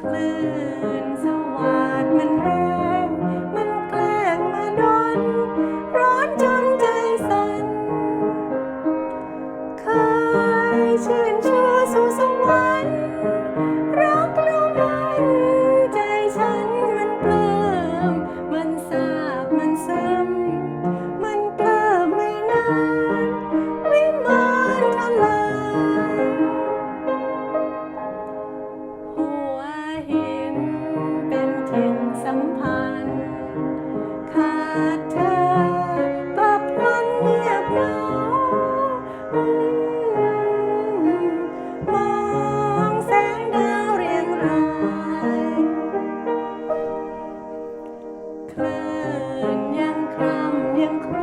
clear. เธอปรบรันเงียบเหงมองแสงดาวเรียงรายคลื่นยังครำยังคร